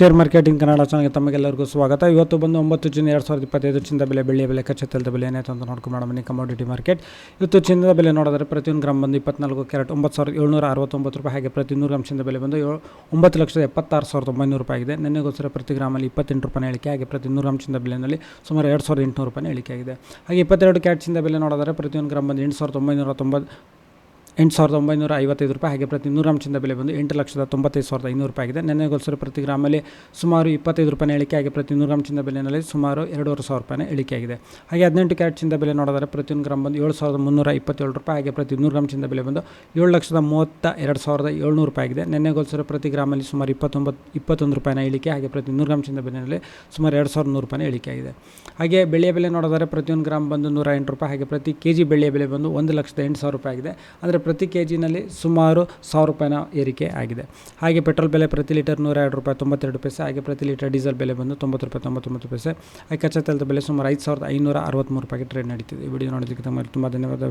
Share marketing Kannada ಚಾನಲ್ಗೆ ತಮಗೆಲ್ಲರಿಗೂ ಸ್ವಾಗತ. ಇವತ್ತು ಬಂದು ಒಂಬತ್ತು ಜೂನ್ ಎರಡು ಸಾವಿರದ ಇಪ್ಪತ್ತೈದು ಚಿನ್ನದ ಬೆಲೆ, ಬೆಳ್ಳಿಯ ಬೆಲೆ ಕಚ್ಚಾ ತೈಲದ ಬೆಲೆ ಏನಾಯಿತು ಅಂತ ನೋಡ್ಕೊಂಡು ಬನ್ನಿ ಕಮೋಡಿಟಿ ಮಾರ್ಕೆಟ್ ಇವತ್ತು ಚಿನ್ನದ ಬೆಲೆ ನೋಡಿದ್ರೆ ಪ್ರತಿಯೊಂದು ಗ್ರಾಮ್ ಬಂದು ಇಪ್ಪತ್ನಾಲ್ಕು ಕ್ಯಾರೆಟ್ ಒಂಬತ್ತು ಸಾವಿರದ ಏಳ್ನೂರ ಅರವತ್ತೊಂಬತ್ತು ರೂಪಾಯಿ, ಹಾಗೆ ಪ್ರತಿ ನೂರು ಗ್ರಾಮ್ ಚಿನ್ನದ ಬೆಲೆ ಬಂದು ಏಳು, ಒಂಬತ್ತು ಲಕ್ಷದ ಎಪ್ಪತ್ತಾರು ಸಾವಿರದ ಒಂಬೈನೂರು ರೂಪಾಯಿ ಆಗಿದೆ. ನೆನ್ನೆಗೋಸ್ಕರ ಪ್ರತಿ ಗ್ರಾಮಲ್ಲಿ ಇಪ್ಪತ್ತೆಂಟು ರೂಪಾಯಿ ಇಳಿಕೆ ಹಾಗೆ ಪ್ರತಿ ನೂರು ಗ್ರಾಮ್ ಚಿನ್ನದ ಬೆಲೆಯಲ್ಲಿ ಸುಮಾರು ಎರಡು ಸಾವಿರದ ಎಂಟುನೂರು ರೂಪಾಯಿ ಇಳಿಕೆ ಆಗಿದೆ. ಹಾಗೆ ಇಪ್ಪತ್ತೆರಡು ಕ್ಯಾರೆಟ್ ಚಿನ್ನದ ಬೆಲೆ ನೋಡಿದ್ರೆ ಪ್ರತಿಯೊಂದು ಗ್ರಾಮ್ ಬಂದು ಎಂಟು ಸಾವಿರದ ಒಂಬೈನೂರ ತೊಂಬತ್ತು ಎಂಟು ಸಾವಿರದ ಒಂಬೈನೂರ ಐವತ್ತೈದು ರೂಪಾಯಿ ಹಾಗೆ ಪ್ರತಿ ನೂರು ಚಿನ್ನದ ಬೆಲೆ ಬಂದು ಎಂಟು ಲಕ್ಷದ ತೊಂಬತ್ತೈದು ಸಾವಿರದ ಐನೂರು ರೂಪಾಯಿ ಆಗಿದೆ. ನೆನ್ನೆಗೋಸ್ಕರ ಪ್ರತಿ ಗ್ರಾಮಲ್ಲಿ ಸುಮಾರು ಇಪ್ಪತ್ತೈದು ರೂಪಾಯಿ ಇಳಿಕೆ ಹಾಗೆ ಪ್ರತಿ ನೂರು ಚಿನ್ನದ ಬೆಲೆಯಲ್ಲಿ ಸುಮಾರು ಎರಡೂವರೆ ಸಾವಿರ ರೂಪಾಯಿ ಇಳಿಕೆ ಆಗಿದೆ. ಹಾಗೆ ಹದಿನೆಂಟು ಕ್ಯಾರೆಟ್ಸಿಂದ ಬೆಲೆ ನೋಡಿದರೆ ಪ್ರತಿಯೊಂದು ಗ್ರಾಮ್ ಬಂದು ಏಳು ಸಾವಿರದ ಮುನ್ನೂರ ಇಪ್ಪತ್ತೇಳು ರೂಪಾಯಿ ಹಾಗೆ ಪ್ರತಿ ನೂರು ಗ್ರಾಮ್ಚಿಂದ ಬೆಲೆ ಬಂದು ಏಳು ಲಕ್ಷದ ಮೂವತ್ತ ಎರಡು ಸಾವಿರದ ಏಳ್ನೂರು ರೂಪಾಯಿ ಆಗಿದೆ. ನೆನ್ನೆಗೋಸ್ಕರ ಪ್ರತಿ ಗ್ರಾಮಲ್ಲಿ ಸುಮಾರು ಇಪ್ಪತ್ತೊಂಬತ್ತು ಇಪ್ಪತ್ತೊಂದು ರೂಪಾಯಿನ ಇಳಿಕೆ ಹಾಗೆ ಪ್ರತಿ ನೂರು ಗ್ರಾಮ್ಸಿಂದ ಬೆಲೆಯಲ್ಲಿ ಸುಮಾರು ಎರಡು ಸಾವಿರದ ನೂರು ರೂಪಾಯಿನ ಇಳಿಕೆ ಆಗಿದೆ. ಹಾಗೆ ಬೆಳೆಯ ಬೆಲೆ ನೋಡಿದರೆ ಪ್ರತಿಯೊಂದು ಗ್ರಾಮ್ ಬಂದು ನೂರ ಎಂಟು ರೂಪಾಯಿ ಹಾಗೆ ಪ್ರತಿ ಕೆ ಜಿ ಬೆಳೆಯ ಬೆಲೆ ಬಂದು ಒಂದು ಲಕ್ಷದ ಎಂಟು ಸಾವಿರ ರೂಪಾಯಿ ಆಗಿದೆ. ಅಂದರೆ ಪ್ರತಿ ಕೆ ಜಿನಲ್ಲಿ ಸುಮಾರು ಸಾವಿರ ರೂಪಾಯಿನ ಏರಿಕೆ ಆಗಿದೆ. ಹಾಗೆ ಪೆಟ್ರೋಲ್ ಬೆಲೆ ಪ್ರತಿ ಲೀಟರ್ ನೂರ ಎರಡು ರೂಪಾಯಿ, ತೊಂಬತ್ತೆರಡು ಪೈಸೆ, ಹಾಗೆ ಪ್ರತಿ ಲೀಟರ್ ಡೀಸೆಲ್ ಬೆಲೆ ಬಂದು ತೊಂಬತ್ತು ರೂಪಾಯಿ, ತೊಂಬತ್ತೊಂಬತ್ತು ಪೈಸೆ. ಹಾಗೆ ಕಚ್ಚಾ ತೈಲದ ಬೆಲೆ ಸುಮಾರು ಐದು ಸಾವಿರದ ಐನೂರ ಅರವತ್ತ್ಮೂರು ರೂಪಾಯಿಗೆ ಟ್ರೇಡ್ ನಡೀತಿದೆ. ಈ ವಿಡಿಯೋ ನೋಡೋದಕ್ಕೆ ತಮಗೆ ತುಂಬ ಧನ್ಯವಾದ